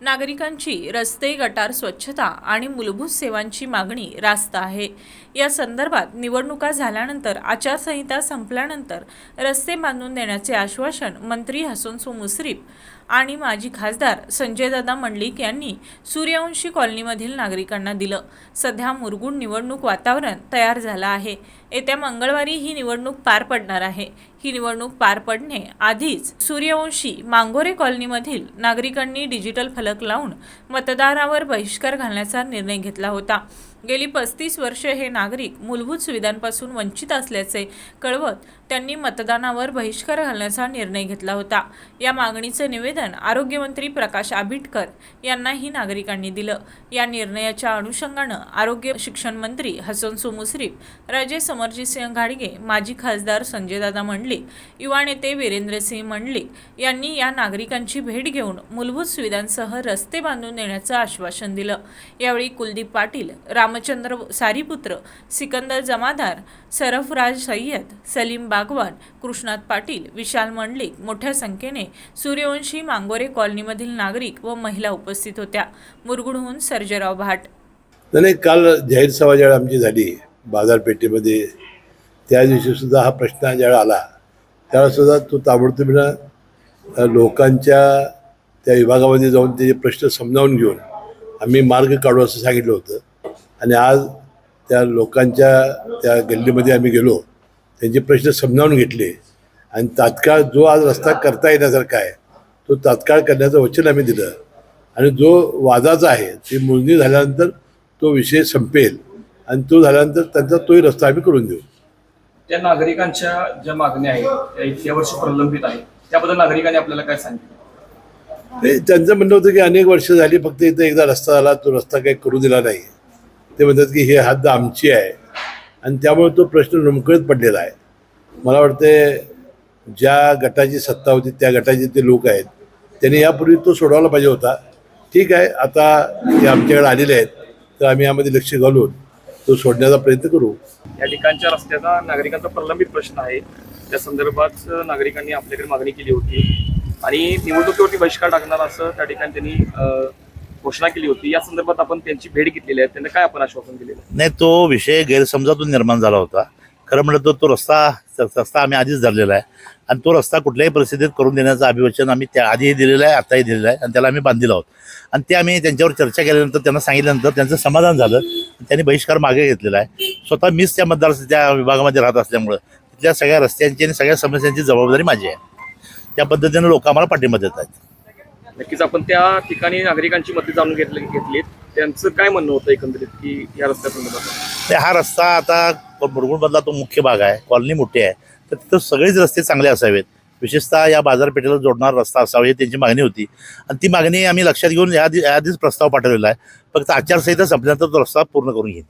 नागरिकांची रस्ते गटार स्वच्छता आणि मूलभूत सेवांची मागणी रास्त आहे. या संदर्भात निवडणुका झाल्यानंतर आचारसंहिता संपल्यानंतर रस्ते बांधून देण्याचे आश्वासन मंत्री हसनसो मुसरीफ आणि माजी खासदार संजयदादा मंडलिक यांनी सूर्यवंशी कॉलनीमधील नागरिकांना दिलं. सध्या मुरगुड निवडणूक वातावरण तयार झालं आहे. येत्या मंगळवारी ही निवडणूक पार पडणार आहे. ही निवडणूक पार पडणे. आधीच सूर्यवंशी मांगोरे कॉलनीमधील नागरिकांनी डिजिटल फलक लावून मतदारावर बहिष्कार घालण्याचा निर्णय घेतला होता. गेली पस्तीस वर्ष हे नागरिक मूलभूत सुविधांपासून वंचित असल्याचे कळवत त्यांनी मतदानावर बहिष्कार घालण्याचा निर्णय घेतला होता. या मागणीचे निवेदन आरोग्यमंत्री प्रकाश आबिटकर यांनाही नागरिकांनी दिलं. या निर्णयाच्या अनुषंगानं आरोग्य शिक्षण मंत्री हसनसो मुश्रीफ राजे समरजितसिंह घाडगे माजी खासदार संजयदादा मंडलिक युवा नेते वीरेंद्रसिंह मंडलिक यांनी या नागरिकांची भेट घेऊन मूलभूत सुविधांसह रस्ते बांधून देण्याचं आश्वासन दिलं. यावेळी कुलदीप पाटील रामचंद्र सारीपुत्र सिकंदर जमादार सरफराज सय्यद सलीम बागवान कृष्णात पाटील विशाल मंडलिक मोठ्या संख्येने सूर्यवंशी मांगोरे कॉलनीमधील नागरिक व महिला उपस्थित होत्या. मुरगुडहून सर्जेराव भाट. नाही काल जाहीर सभा ज्यावेळी आमची झाली बाजारपेठेमध्ये त्या दिवशी सुद्धा हा प्रश्न ज्यावेळा आला त्यावेळेस सुद्धा तो ताबडतोबीनं लोकांच्या त्या विभागामध्ये जाऊन त्याचे प्रश्न समजावून घेऊन आम्ही मार्ग काढू असं सांगितलं होतं. आणि आज त्या लोकांच्या त्या गल्लीमध्ये आम्ही गेलो त्यांचे प्रश्न समजावून घेतले. आणि तात्काळ जो आज रस्ता करता येण्यासारखा आहे तो तात्काळ करण्याचं वचन आम्ही दिलं. आणि जो वादाचा आहे ती मोजणी झाल्यानंतर तो विषय संपेल. आणि तो झाल्यानंतर त्यांचा तोही रस्ता आम्ही करून देऊ. त्या नागरिकांच्या ज्या मागण्या आहेत त्या इतक्या वर्ष प्रलंबित आहेत. त्याबद्दल नागरिकांनी आपल्याला काय सांगितलं? त्यांचं म्हणणं होतं की अनेक वर्ष झाली फक्त इथं एकदा रस्ता झाला तो रस्ता काही करू दिला नाही. ते म्हणतात की हे हद्द आमची आहे. आणि त्यामुळे तो प्रश्न रुमकळत पडलेला आहे. मला वाटते ज्या गटाची सत्ता होती त्या गटाचे ते लोक आहेत त्यांनी यापूर्वी तो सोडवायला पाहिजे होता. ठीक आहे आता ते आमच्याकडे आलेले आहेत तर आम्ही यामध्ये लक्ष घालून तो सोडण्याचा प्रयत्न करू. या ठिकाणच्या रस्त्याचा नागरिकांचा प्रलंबित प्रश्न आहे. त्या संदर्भात नागरिकांनी आपल्याकडे मागणी केली होती. आणि निवडणुकीवरती बहिष्कार टाकणार असं त्या ठिकाणी त्यांनी घोषणा केली होती. या संदर्भात आपण त्यांची भेट घेतलेली आहे. त्यांना काय आपण आश्वासन दिलेलं आहे? नाही तो विषय गैरसमजातून निर्माण झाला होता. खरं म्हटलं तर तो रस्ता रस्ता आम्ही आधीच धरलेला आहे. आणि तो रस्ता कुठल्याही परिस्थितीत करून देण्याचं अभिवचन आम्ही त्या आधीही दिलेलं आहे आताही दिलेलं आहे. आणि त्याला आम्ही बांधलेलो आहोत. आणि ते आम्ही त्यांच्यावर चर्चा केल्यानंतर त्यांना सांगितल्यानंतर त्यांचं समाधान झालं. त्यांनी बहिष्कार मागे घेतलेला आहे. स्वतः मीच त्या मतदार त्या विभागामध्ये राहत असल्यामुळं तिथल्या सगळ्या रस्त्यांची आणि सगळ्या समस्यांची जबाबदारी माझी आहे. त्या पद्धतीनं लोक आम्हाला पाठिंबा देत आहेत. नक्कीच आपण त्या ठिकाणी नागरिकांची मते जाणून घेतली घेतलीत. त्यांचं काय म्हणणं होतं एकंदरीत की या रस्त्यासंदर्भात? हा रस्ता आता मुरगुडमधला तो मुख्य भाग आहे. कॉलनी मोठी आहे. तर तिथं सगळेच रस्ते चांगले असावेत. विशेषतः या बाजारपेठेला जोडणारा रस्ता असावा ही त्यांची मागणी होती. आणि ती मागणी आम्ही लक्षात घेऊन याआधी याआधीच प्रस्ताव पाठवलेला आहे. फक्त आचारसंहिता संपल्यानंतर तो रस्ता पूर्ण करून घेईन.